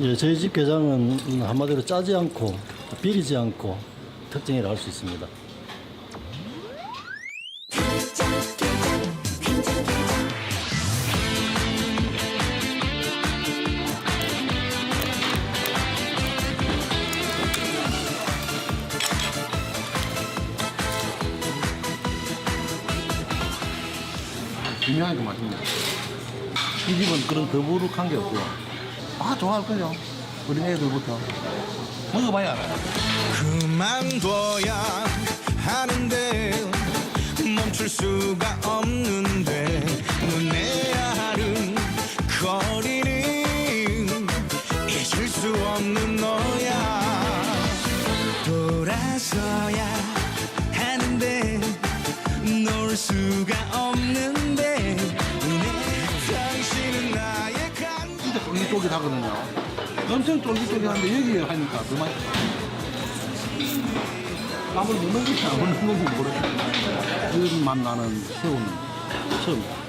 예, 저희 집 게장은 한마디로 짜지 않고 비리지 않고 특징이라 할 수 있습니다. 유명하니까 맛있네. 이 집은 그런 더부룩한 게 없고, 아, 좋아할 거요. 어린애들부터. 먹어봐야 알아요. 그만둬야 하는데 멈출 수가 없는데 눈에 아른 거리는 잊을 수 없는 너야 돌아서야 하는데 놓을 수가 없는데 당신은 나의 간 진짜 쫄깃쫄깃하거든요. 엄청 쫄깃쫄깃한데 여기 하니까 더 맛있어. 밥을 먹는 건지 안 먹는 건지 모르겠어요. 이런 맛 나는 새우는 처음.